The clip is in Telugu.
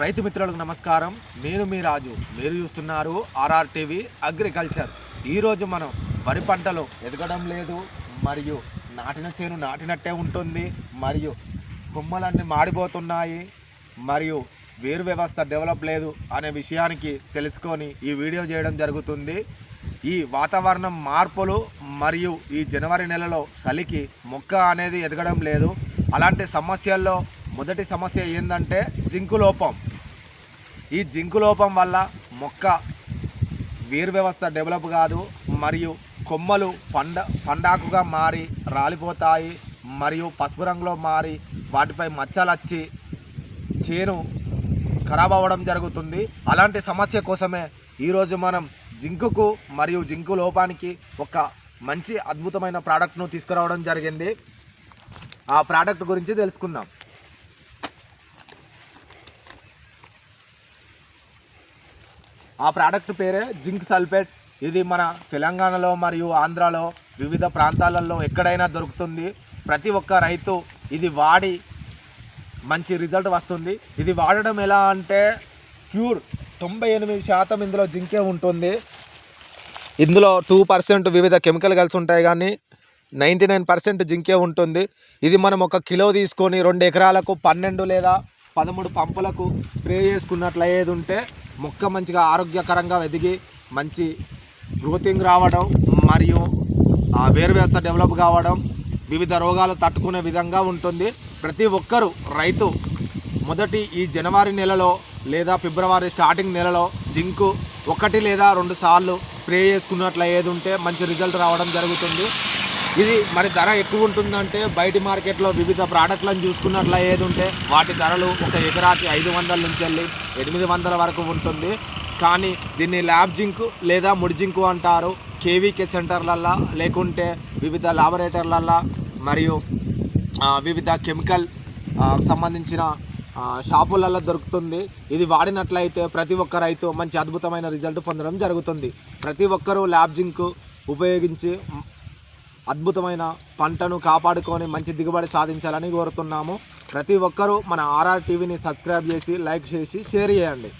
రైతు మిత్రులకు నమస్కారం. నేను మీ రాజు. మీరు చూస్తున్నారు ఆర్ఆర్ టీవీ అగ్రికల్చర్ ఈరోజు మనం వరి పంటలు ఎదగడం లేదు. మరియు నాటిన చేను నాటినట్టే ఉంటుంది. మరియు కొమ్మలన్నీ మాడిపోతున్నాయి. మరియు వేరు వ్యవస్థ డెవలప్ లేదు అనే విషయానికి తెలుసుకొని ఈ వీడియో చేయడం జరుగుతుంది. ఈ వాతావరణం మార్పులు మరియు ఈ జనవరి నెలలో చలికి మొక్క అనేది ఎదగడం లేదు. అలాంటి సమస్యల్లో మొదటి సమస్య ఏంటంటే జింకు లోపం. ఈ జింకు లోపం వల్ల మొక్క వేరు వ్యవస్థ డెవలప్ కాదు మరియు కొమ్మలు పండ పండాకుగా మారి రాలిపోతాయి మరియు పసుపు రంగులో మారి వాటిపై మచ్చలు వచ్చి చేను ఖరాబ్ అవ్వడం జరుగుతుంది. అలాంటి సమస్య కోసమే ఈరోజు మనం జింకుకు మరియు జింకు లోపానికి ఒక మంచి అద్భుతమైన ప్రోడక్ట్ను తీసుకురావడం జరిగింది. ఆ ప్రోడక్ట్ గురించి తెలుసుకుందాం. ఆ ప్రోడక్ట్ పేరే జింక్ సల్ఫేట్. ఇది మన తెలంగాణలో మరియు ఆంధ్రాలో వివిధ ప్రాంతాలలో ఎక్కడైనా దొరుకుతుంది. ప్రతి ఒక్క రైతు ఇది వాడి మంచి రిజల్ట్ వస్తుంది. ఇది వాడడం ఎలా అంటే ప్యూర్ తొంభై ఎనిమిది శాతం ఇందులో జింకే ఉంటుంది. ఇందులో టూ పర్సెంట్ వివిధ కెమికల్ కలిసి ఉంటాయి కానీ నైంటీ నైన్ పర్సెంట్ జింకే ఉంటుంది. ఇది మనం ఒక కిలో తీసుకొని రెండు ఎకరాలకు పన్నెండు లేదా పదమూడు పంపులకు స్ప్రే చేసుకున్నట్లయ్యేది ఉంటే మొక్క మంచిగా ఆరోగ్యకరంగా ఎదిగి మంచి గ్రోతింగ్ రావడం మరియు వేరు వ్యవస్థ డెవలప్ కావడం వివిధ రోగాలు తట్టుకునే విధంగా ఉంటుంది. ప్రతి ఒక్కరూ రైతు మొదటి ఈ జనవరి నెలలో లేదా ఫిబ్రవరి స్టార్టింగ్ నెలలో జింకు ఒకటి లేదా రెండు సార్లు స్ప్రే చేసుకున్నట్లు ఏది ఉంటే మంచి రిజల్ట్ రావడం జరుగుతుంది. ఇది మరి ధర ఎక్కువ ఉంటుందంటే బయటి మార్కెట్లో వివిధ ప్రోడక్ట్లను చూసుకున్నట్లు ఏది ఉంటే వాటి ధరలు ఒక ఎకరాకి ఐదు వందల నుంచి వెళ్ళి ఎనిమిది వందల వరకు ఉంటుంది. కానీ దీన్ని ల్యాబ్ జింకు లేదా ముడి జింకు అంటారు. కేవీకే సెంటర్లల్లో లేకుంటే వివిధ లాబొరేటర్లల్లో మరియు వివిధ కెమికల్ సంబంధించిన షాపులలో దొరుకుతుంది. ఇది వాడినట్లయితే ప్రతి ఒక్క రైతు మంచి అద్భుతమైన రిజల్ట్ పొందడం జరుగుతుంది. ప్రతి ఒక్కరూ ల్యాబ్ జింకు ఉపయోగించి అద్భుతమైన పంటను కాపాడుకొని మంచి దిగుబడి సాధించాలని కోరుతున్నాము. ప్రతి ఒక్కరూ మన ఆర్ఆర్ టీవీని సబ్స్క్రైబ్ చేసి లైక్ చేసి షేర్ చేయండి.